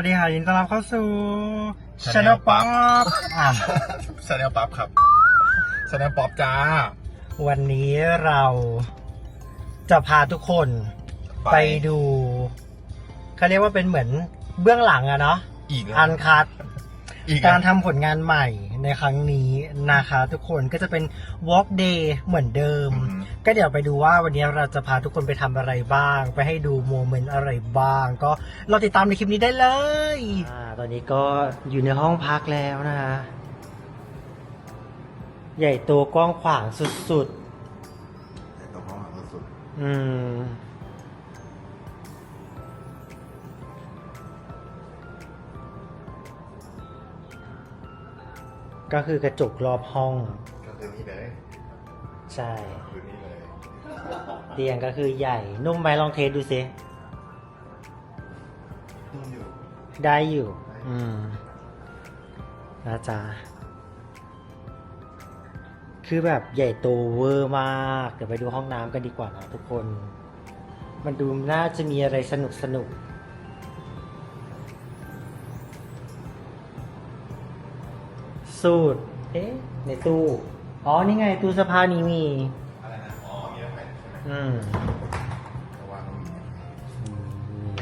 วัสดีค่ะยินดีต้อนรับเข้าสู่ Channel Channel Pop อะชาแนลป๊อปครับชาแนลป๊อปจ้า วันนี้เราจะพาทุกคนไปไปดูเขาเรียกว่าเป็นเหมือนเบื้องหลังอะเนาะอีกแล้วอันคัดอีกการทำผลงานใหม่ ในครั้งนี้นะคะทุกคนก็จะเป็น Walk Day เหมือนเดิม อืม ก็เดี๋ยวไปดูว่าวันนี้เราจะพาทุกคนไปทำอะไรบ้าง ไปให้ดูโมเมนต์อะไรบ้าง ก็เราติดตามในคลิปนี้ได้เลย อ่าตอนนี้ก็อยู่ในห้องพักแล้วนะคะ ใหญ่โตกว้างขวางสุดตัวห้องสุดๆอืม ก็คือกระจกรอบห้อง ก็คือนี่เลยใช่ คือนี่เลยเตียงก็คือใหญ่ นุ่มไหมลองเทสดูสินุ่มอยู่ได้อยู่ อืมนะจ๊ะคือแบบใหญ่โตเวอร์มาก เดี๋ยวไปดูห้องน้ำกันดีกว่านะทุกคน มันดูน่าจะมีอะไรสนุกสนุก สูตร เอ๊ะ ในตู้ อ๋อ นี่ไง ตู้เสื้อผ้านี้มี อะไรนะ อ๋อมีแล้วไหมใช่ไหมอืมระวังมีอืม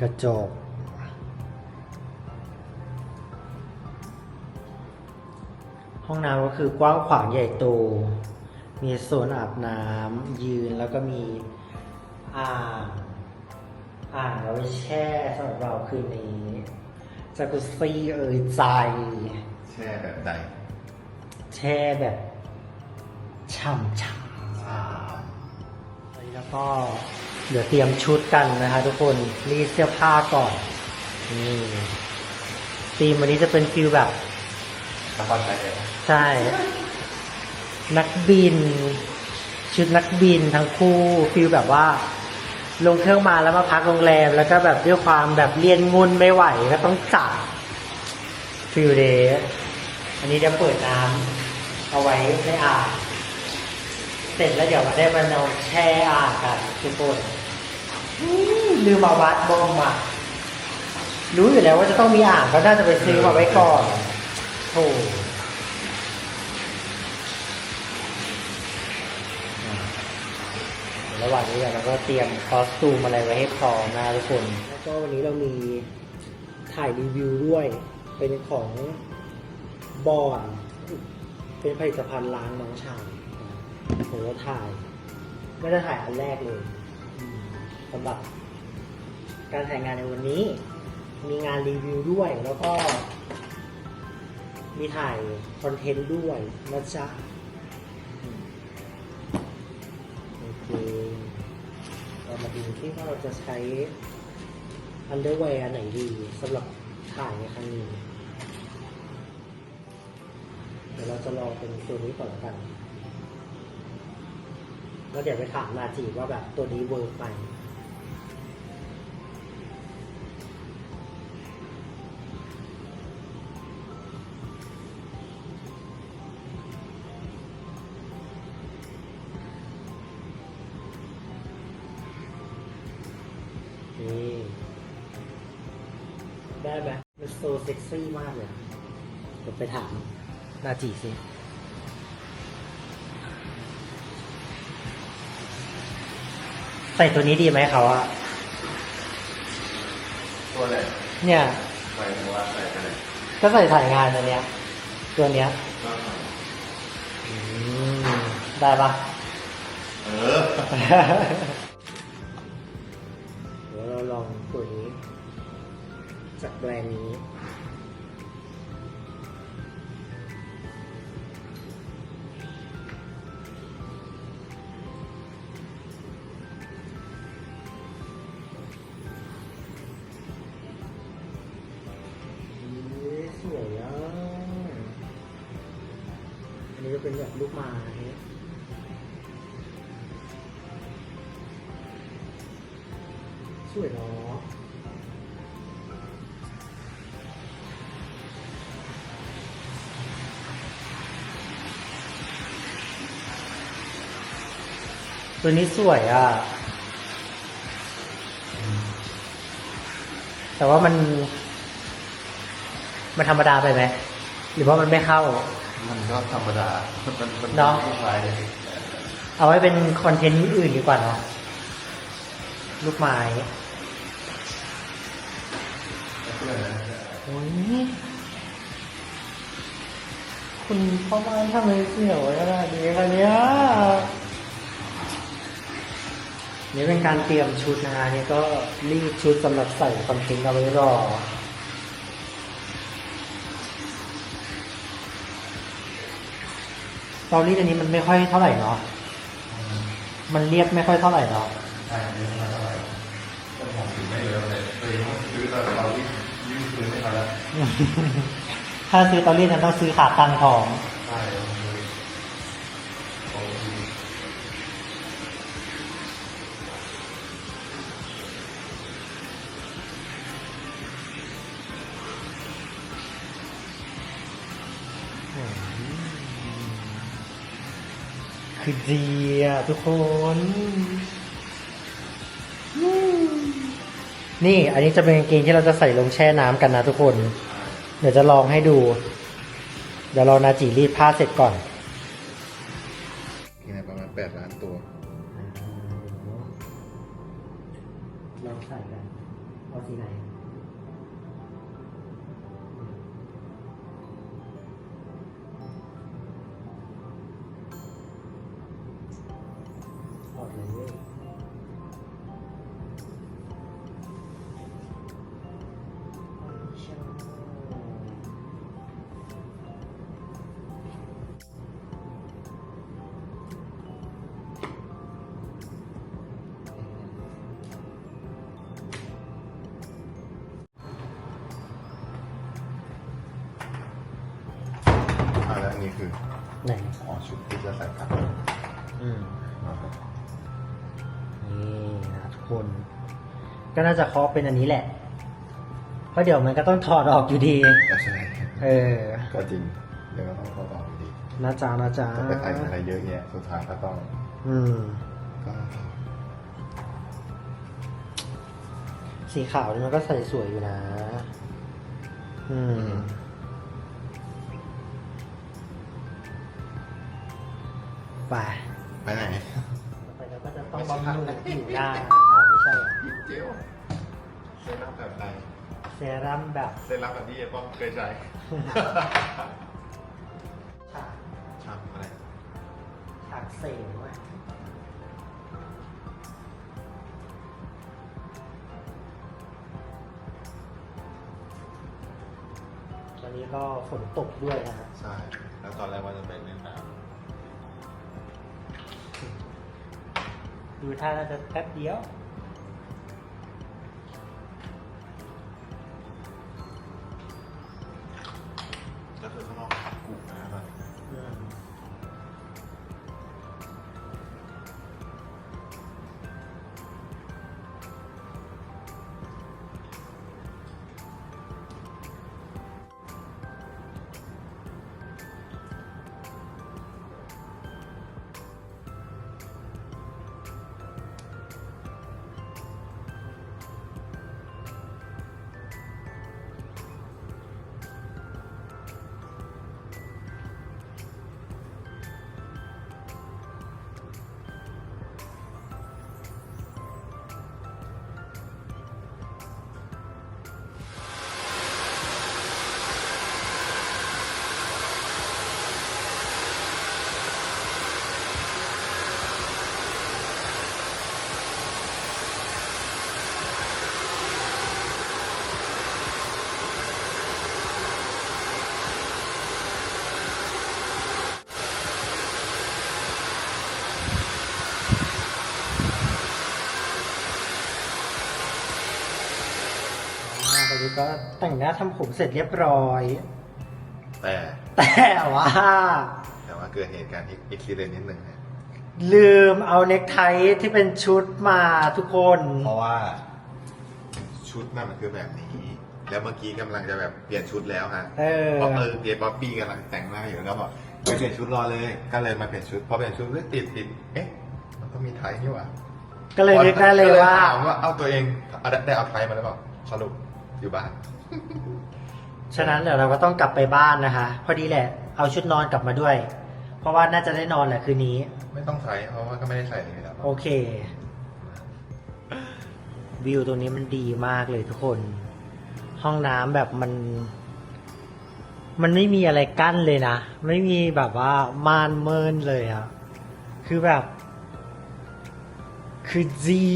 กระจก ห้องน้ำก็คือกว้างขวางใหญ่โต มีโซนอาบน้ำยืนแล้วก็มีอ่างอ่างเอาไว้แช่สำหรับเราคืนนี้จากุซซี่เอ่ยใจ แช่แบบใดแช่แบบช่ำช่ำแล้วก็เดี๋ยวเตรียมชุดกันนะคะทุกคนรีดเสื้อผ้าก่อนนี่ธีมวันนี้จะเป็นฟิลแบบนครไทยเลยใช่ นักบิน ชุดนักบินทั้งคู่ฟิลแบบว่า ลงเครื่องมาแล้วมาพักโรงแรม แล้วก็แบบด้วยความแบบเรียนงุนไม่ไหวก็ต้องจัดฟิลเดย์ อันนี้เดี๋ยวเปิดน้ำเอาไว้ในอ่างเสร็จแล้วเดี๋ยวมาได้มานอนแช่อ่างกันทุกคนลืมมาวัดบอมอะรู้อยู่แล้วว่าจะต้องมีอ่างก็น่าจะไปซื้อมาไว้ก่อนโธ่ระหว่างนี้เราก็เตรียมคอสตูมอะไรไว้ให้พร้อมนะทุกคน แล้วก็วันนี้เรามีถ่ายรีวิวด้วย เป็นของ บอนเป็นผลิตภัณฑ์ล้างน้องชายผมก็ถ่าย ไม่ได้ถ่ายอันแรกเลยสำหรับ การถ่ายงานในวันนี้ มีงานรีวิวด้วย แล้วก็ มีถ่ายคอนเทนต์ด้วยนะจ๊ะโอเคเรามาดูที่ว่าเราจะใช้อันเดอร์แวร์ไหนดีสำหรับถ่ายในครั้งนี้ ดี๋ยวเราจะลองเป็นตัวนี้ก่อนกัน แล้วเดี๋ยวไปถามนาจีว่าแบบตัวนี้เวิร์กไหมนี่ได้ไหมมันโซเซ็กซี่มากเลยเดี๋ยวไปถาม นาจีสิใส่ตัวนี้ดีไหมเขาอะตัวเลยเนี่ย ใส่หัวใส่กันเลยก็ใส่ถ่ายงานตัวเนี้ย ตัวเนี้ยก็ใส่อืมได้ปะเออ เดี๋ยวเราลองตัวนี้ จากแบรนด์นี้ ลูกไม้สวยเนาะตัวนี้สวยอะ แต่ว่ามัน มันธรรมดาไปไหม หรือว่ามันไม่เข้ามันก็ธรรมดา มันมันเนาะไม่ไปเลยเอาไว้เป็นคอนเทนต์อื่นดีกว่าเนาะลูกไม้เพื่อนนะโอ้ยคุณพ่อบ้านทำไมเสี่ยวขนาดนี้คะเนี่ยนี่เป็นการเตรียมชุดนะฮะนี่ก็รีดชุดสำหรับใส่คอนเทนต์เอาไว้รอ ตอนรีดอันนี้มันไม่ค่อยเท่าไหร่เนาะมันเรียบไม่ค่อยเท่าไหร่เนาะใช่ไม่เท่าไหร่ก็มองถึงไม่เยอะเลยตัวเองต้องซื้อตอนเราที่ยืมซื้อไม่ทันแล้วถ้าซื้อตอนรีดนั้นต้องซื้อขาตังทองใช่ คือดีอะทุกคน นี่อันนี้จะเป็นกางเกงที่เราจะใส่ลงแช่น้ำกันนะทุกคน เดี๋ยวจะลองให้ดู เดี๋ยวรอนาจิรีดผ้าเสร็จก่อนที่ไหนประมาณแปดล้านตัว ลองใส่กันเอาสีไหน คน ก็น่าจะเคาะเป็นอันนี้แหละ เพราะเดี๋ยวมันก็ต้องถอดออกอยู่ดี ก็ใช่เออ ก็จริงเดี๋ยวก็ต้องเข้าต่ออยู่ดีนะจ๊ะนะจ๊ะจะไปใส่อะไรเยอะแยะสุดท้ายก็ต้องอืม ก็ต้องถอดสีขาวนี่มันก็ใส่สวยอยู่นะ อืม ไปไปไหน ไปแล้วก็จะต้องบำรุงผิวหน้าอ้าวไม่ใช่ เหรอเจลเซรั่มแบบไหนเซรั่มแบบเซรั่มแบบที่เอป้อมเคยใช้ ฉากชามอะไรฉากเซลล์อะตอนนี้ก็ฝนตกด้วยนะฮะใช่ แล้วตอนแรกว่าจะไปเล่นน้ดูท่าน่าจะแป๊บเดียว ก็แต่งหน้าทำผมเสร็จเรียบร้อย แต่แต่ว่า แต่ว่าเกิดเหตุการณ์อีกทีเดนนิดหนึ่งนะลืมเอาเน็กไทที่เป็นชุดมาทุกคน เพราะว่าชุดมันคือแบบนี้ แล้วเมื่อกี้กำลังจะแบบเปลี่ยนชุดแล้วฮะเออเพราะเออเปียป๊อปปี้กำลังแต่งหน้าอยู่แล้วบอกไปเปลี่ยนชุดรอเลย ก็เลยมาเปลี่ยนชุดพอเปลี่ยนชุดเฮ้ยติดติดเอ๊ะมันก็มีไทยนี่หว่าก็เลยนึกได้เลยว่า ถามว่าเอาตัวเองเอาได้ได้เอาไทยมาหรือเปล่าสรุป อยู่บ้าน ฉะนั้นเดี๋ยวเราก็ต้องกลับไปบ้านนะคะ พอดีแหละ เอาชุดนอนกลับมาด้วย เพราะว่าน่าจะได้นอนแหละคืนนี้ ไม่ต้องใส่เพราะว่าก็ไม่ได้ใส่เลยแล้วโอเค วิวตรงนี้มันดีมากเลยทุกคน ห้องน้ำแบบมัน มันไม่มีอะไรกั้นเลยนะ ไม่มีแบบว่าม่านเมินเลยอะคือแบบ คือดี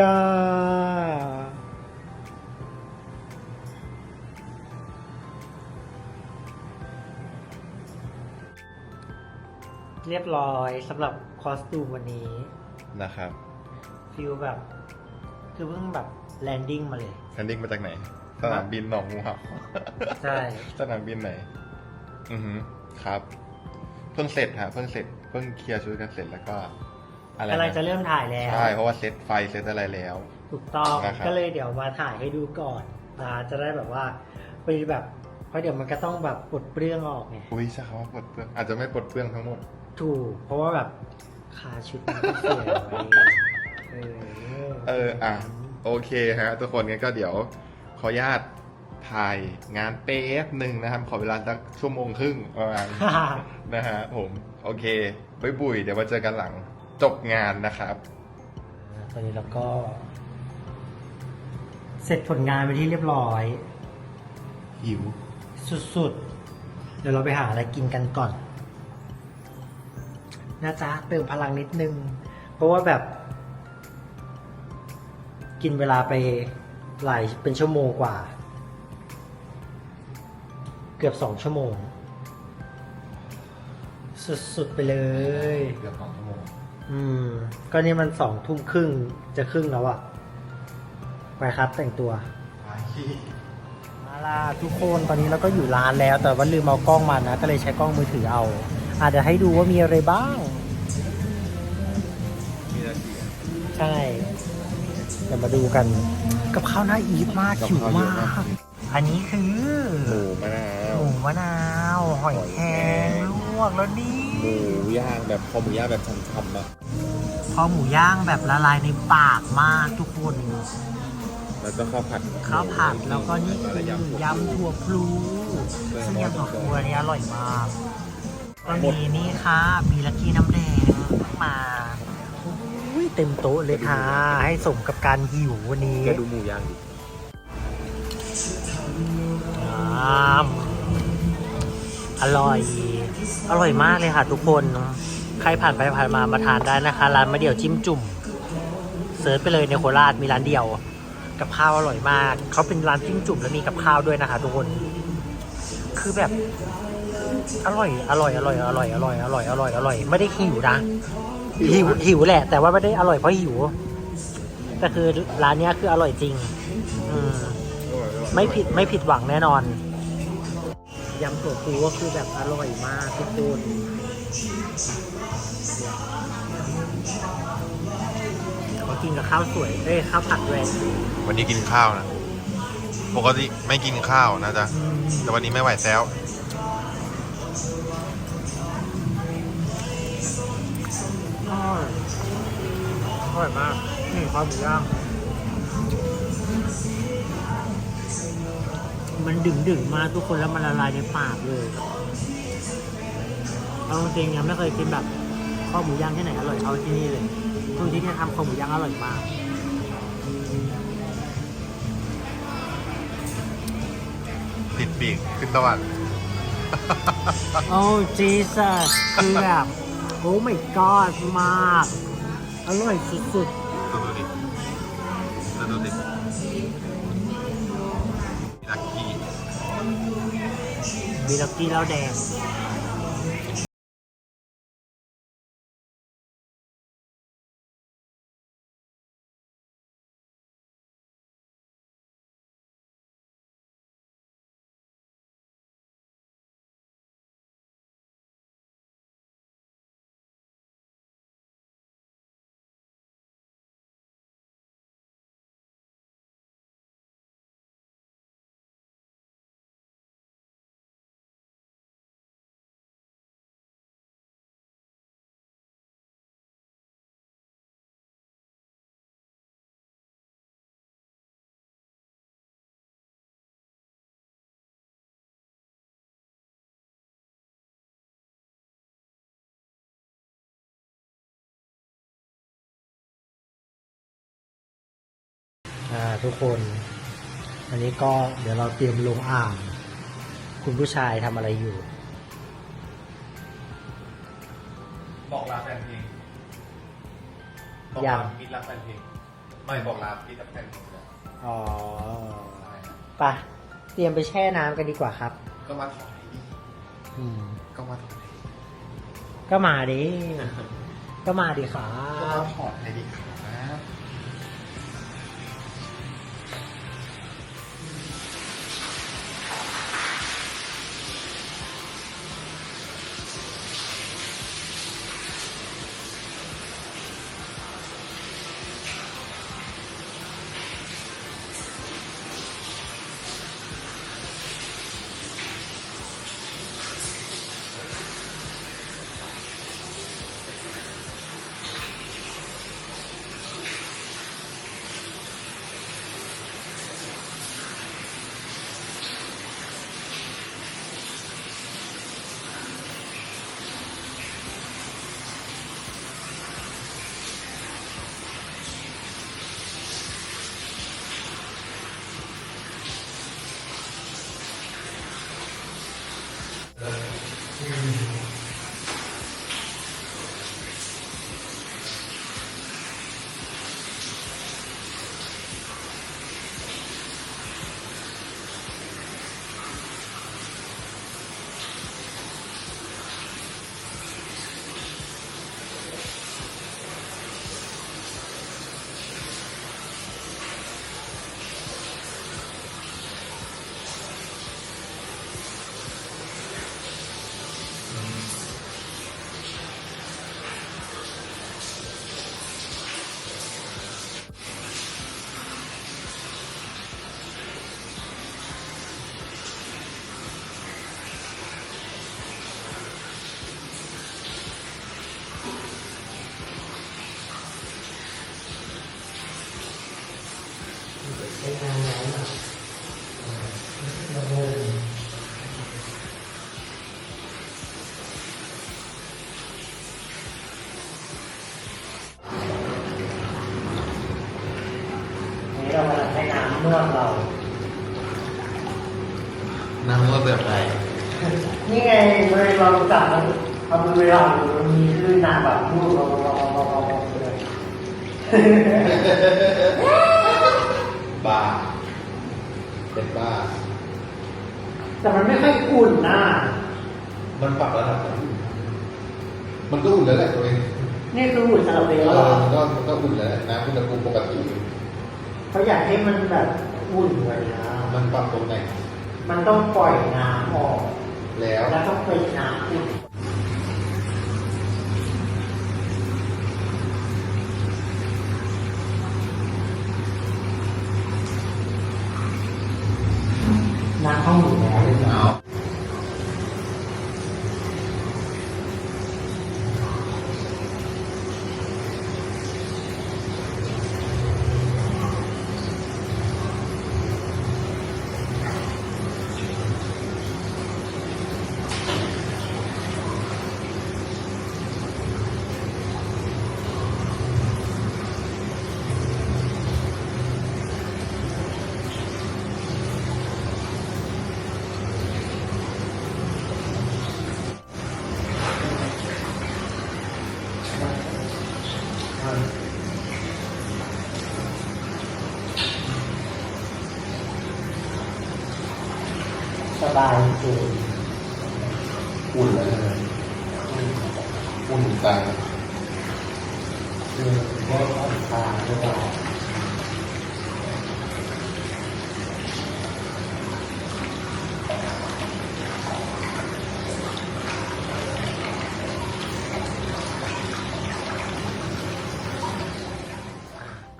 อะ เรียบร้อยสำหรับคอสตูมวันนี้นะครับฟิลแบบ คือเพิ่งแบบแลนดิ้งมาเลย แลนดิ้งมาจากไหน สนามบินหนองงูเห่าใช่ สนามบินไหน อือฮึครับ เพิ่งเสร็จฮะเพิ่งเสร็จ เพิ่งเคลียร์ชุดกันเสร็จแล้วก็ อะไรกำลังจะนะเริ่มถ่ายแล้วใช่ เพราะว่าเซตไฟเซตอะไรแล้ว ถูกต้องนะครับ ก็เลยเดี๋ยวมาถ่ายให้ดูก่อนนะจะได้แบบว่าไปแบบเพราะเดี๋ยวมันก็ต้องแบบปลดเปลื้องออกไง อุ้ยใช่คำว่าปลดเปลื้องอาจจะไม่ปลดเปลื้องทั้งหมด ถูก เพราะว่าแบบขาชุดมันก็สวยไว้เออเอออะโอเคฮะทุกคนงั้นก็เดี๋ยวขออนุญาตถ่ายงานเป๊บหนึ่งนะครับ ขอเวลาสักชั่วโมงครึ่งประมาณ นะฮะผมโอเคบ๊ายบุยเดี๋ยวมาเจอกันหลังจบงานนะครับ ตอนนี้เราก็ เสร็จผลงานไปที่เรียบร้อย หิว สุดๆ เดี๋ยวเราไปหาอะไรกินกันก่อน นะจ๊ะเติมพลังนิดนึง เพราะว่าแบบ กินเวลาไปหลายเป็นชั่วโมงกว่า เกือบสองชั่วโมง สุดๆไปเลย เกือบสองชั่วโมง อืม ก็นี่มันสองทุ่มครึ่งจะครึ่งแล้วอะไปครับแต่งตัวมาล่ะทุกคนตอนนี้เราก็อยู่ร้านแล้ว แต่ว่าลืมเอากล้องมานะ ก็เลยใช้กล้องมือถือเอาอาจจะเดี๋ยวให้ดูว่ามีอะไรบ้าง ใช่เดี๋ยวมาดูกัน กับข้าวหน้าอีทมากกับหิวข้าวเยมาอะมาก ก อันนี้คือหมูมะนาวหมูมะนาวหอยแครงลวกแล้วนี่หมูย่างแบบคอหมูย่างแบบช่ำๆอะพอหมูย่างแบบละลายในปากมากทุกคน แล้วก็ข้าวผัดข้าวผัดแล้วก็นี่คืแล้วอยำถั่วพลูซึ่งยำถั่วพลูอันนี้อร่อยมากก็มีนี่ค่ะมีลักกี้น้ำแดงมาอุ้ย เต็มโต๊ะเลยค่ะ ให้สมกับการหิววันนี้แกดูหมูย่างดิอ่าอร่อย อร่อยมากเลยค่ะทุกคน ใครผ่านไปผ่านมามาทานได้นะคะ ร้านมะเดี่ยวจิ้มจุ่มเซิร์ชไปเลยในโคราชมีร้านเดียว กับข้าวอร่อยมาก เขาเป็นร้านจิ้มจุ่มแล้วมีกับข้าวด้วยนะคะทุกคน คือแบบ อร่อย อร่อย อร่อย อร่อย อร่อย อร่อย อร่อย อร่อย ไม่ได้หิวนะ หิวหิวแหละ แต่ว่าไม่ได้อร่อยเพราะหิวแต่คือร้านเนี้ยคืออร่อยจริง อืมไม่ผิดไม่ผิดหวังแน่นอนยำถั่วพูก็คือแบบอร่อยมากทุกคนเขากินกับข้าวสวยเอ้ยข้าวผัดด้วยวันนี้กินข้าวนะ ปกติไม่กินข้าวนะจ๊ะ แต่วันนี้ไม่ไหวแล้ว อร่อยมากนี่ข้าวหมูย่างมันดึงดึงๆมากทุกคนแล้วมันละลายในปากเลยเอาจริงๆยังไม่เคยกินแบบข้าวหมูย่างที่ไหนอร่อยเท่าที่นี่เลยคือที่นี่ทำข้าวหมูย่างอร่อยมากติดปีกขึ้นตะวันโอ้จีสัสคือแบบโอ้ my god มาก อร่อยสุดดูดูดิดูดูดิลักกี้ๆมีลักกี้เหล้าแดง ทุกคน อันนี้ก็เดี๋ยวเราเตรียมลงอ่าง คุณผู้ชายทำอะไรอยู่ บอกลาแฟนเพลงบอกยัลาง มิตรรักแฟนเพลงไม่บอกลามิตรรักแฟนเพลงเลยอ๋อไปะเตรียมไปแช่น้ำกันดีกว่าครับ ก็มาถอยดิอืม ก็มาถอยก็มาดิ ก็มาดิครัก็มาบถอยดิครับ บ้าเป็นบ้า แต่มันไม่ค่อยอุ่นนะมันปรับระดับมันมันก็อุ่นแล้วแหละตัวเองนี่คืออุ่นสำหรับเด็กเอแล้วเหรออมันก็มันก็อุ่นแล้วน้ำอุณหภูมิปกติ เขาอยากให้มันแบบอุ่นกว่านี้มันปรับตรงไหนมันต้องปล่อยน้ำออก แล้วแล้วต้องเป็นน้ำอุ่นน้ำเข้าหมูแล้วเลย เอา เนาะ ส บายจริงอุ่นแล้วใช่ไหมอุ่นจังคือว่าผ่อนคลายหรือเปล่า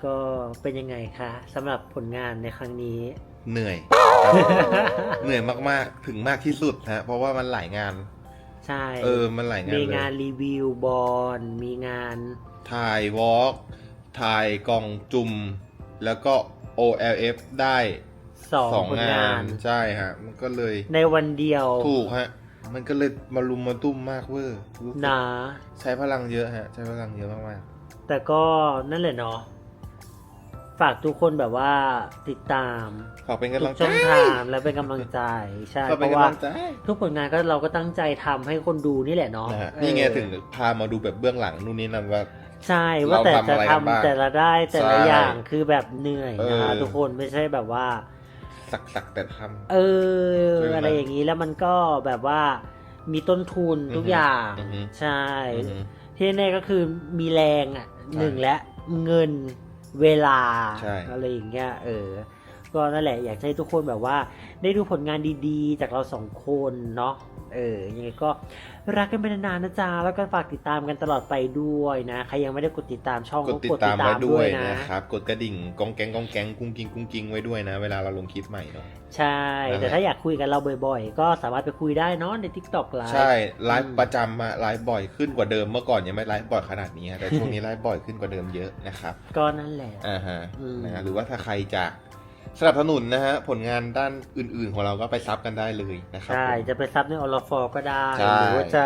ก็เป็นยังไงคะสำหรับผลงานในครั้งนี้ เหนื่อย เหนื่อยมากๆ ถึงมากที่สุดฮะ เพราะว่ามันหลายงาน ใช่ เออ มันหลายงานมีเลยงานรีวิวบอลมีงาน ถ่ายวอล์กถ่ายกล่องจุ่มแล้วก็ OLF ได้สองสองผลงางาน น ใช่ฮะ มันก็เลย ในวันเดียวถูกฮะ มันก็เลยมารุมมาตุ้มมากเวอร์รู้สึกนะ ใช้พลังเยอะฮะ ใช้พลังเยอะมากแต่ก็นั่นแหละเนาะ ฝากทุกคนแบบว่าติดตามขอเป็นทุกำลักงใจ ช่องทางและเป็นกำลังใจใช่ขอเพเป็นราะกำว่าลังใจทุกผลงานก็เราก็ตั้งใจทำให้คนดูนี่แหละเนาะนะฮะเออนี่ไงถึงพามาดูแบบเบื้องหลังนู่นนี่นั่นว่า ใช่ว่าแต่เราทำจะอะไรกันบ้างทำแต่ละได้แต่ละใช่อย่างคือแบบเหนื่อยนะคะเออ ทุกคนไม่ใช่แบบว่า สักสักแต่ท เออใช่ไหมอะไรอย่างนี้แล้วมันก็แบบว่ามีต้นทุนทุกอือฮึอย่างอือฮึใช่ำอือหือที่แน่ก็คือมีแรงอะใช่ หนึ่งและเงิน เวลาใช่ อะไรอย่างเงี้ยเออ ก็นั่นแหละอยากจะให้ทุกคนแบบว่า ได้ดูผลงานดีๆ จากเราสองคนเนาะเออยังไงก็ รักกันไปนานๆนะจ๊ะแล้วก็ฝากติดตามกันตลอดไปด้วยนะใครยังไม่ได้กดติดตามช่องกดก็ติดตามไว้ด้วยนะนะครับกดกระดิ่งกองแกงกองแกงกุ้งกิ้งกุ้งกิ้งไว้ด้วยนะ เวลาเราลงคลิปใหม่เนาะใช่นั่นแหละแต่ถ้าอยากคุยกับเราบ่อยๆ ก็สามารถไปคุยได้เนาะใน TikTok ไลฟ์ใช่ไลอืฟ์มประจำอะไลฟ์บ่อยขึ้นกว่าเดิมเมื่อก่อนยังไม่ไลฟ์บ่อยขนาดนี้แต่ช่วงนี้ไลฟ์บ่อยขึ้นกว่าเดิมเยอะนะครับก็นั่นแหละอ่าฮะอืมนะฮะหรือว่าถ้าใครจะ สนับสนุนนะฮะผลงานด้านอื่น ๆ ของเราก็ไปซับกันได้เลยนะครับใช่ผมจะไปซับในอลฟอก็ได้ ใช่ หรือว่าจะ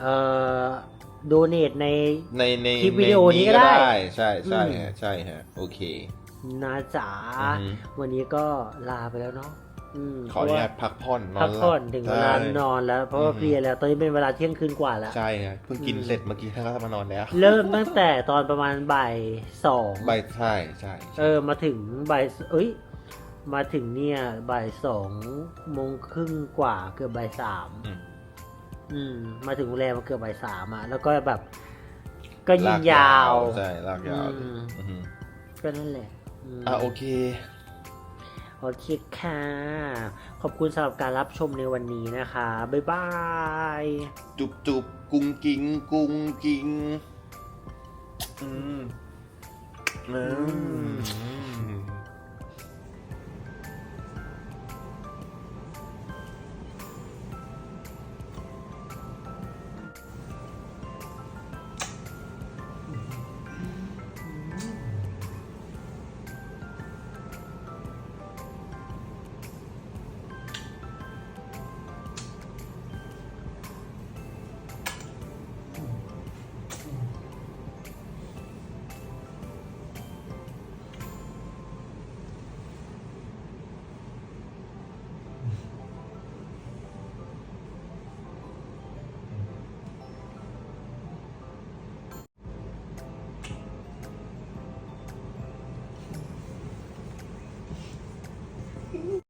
เอ่อโดเนทใน ในในคลิปวิดีโอนี้ก็ได้ใช่ใช่อืม ฮะใช่ฮะโอเคนาจ๋าอือฮึวันนี้ก็ลาไปแล้วเนาะอืมขออนุญาตพักผ่อนนอนพักหลับผ่อนถึงเวลาใช่ นอนแล้ว เพราะว่าอืม เพลียแล้วตอนนี้เป็นเวลาเที่ยงคืนกว่าแล้ว ใช่ฮะเพิ่งกินอืม เสร็จเมื่อกี้ท่านก็มานอนแล้วเริ่มตั้งแต่ตอนประมาณบ่ายสองใบใช่ใช่ใช่ เออมาถึงบ่ายเอ้ย มาถึงเนี่ยบ่ายสองโมงครึ่งกว่าเกือบบ่ายสามอืม อืม มาถึงโรงแรมมาเกือบบ่ายสามอะแล้วก็แบบ ก็ยิลางกยาวใช่ลากยาวอืมอือฮึก็นั่นแหละม อะโอเค โอเคค่ะ ขอบคุณสำหรับการรับชมในวันนี้นะคะ บ๊ายบาย จุบจุบกุ้งกิ้งกุ้งกิ้งอืมอืม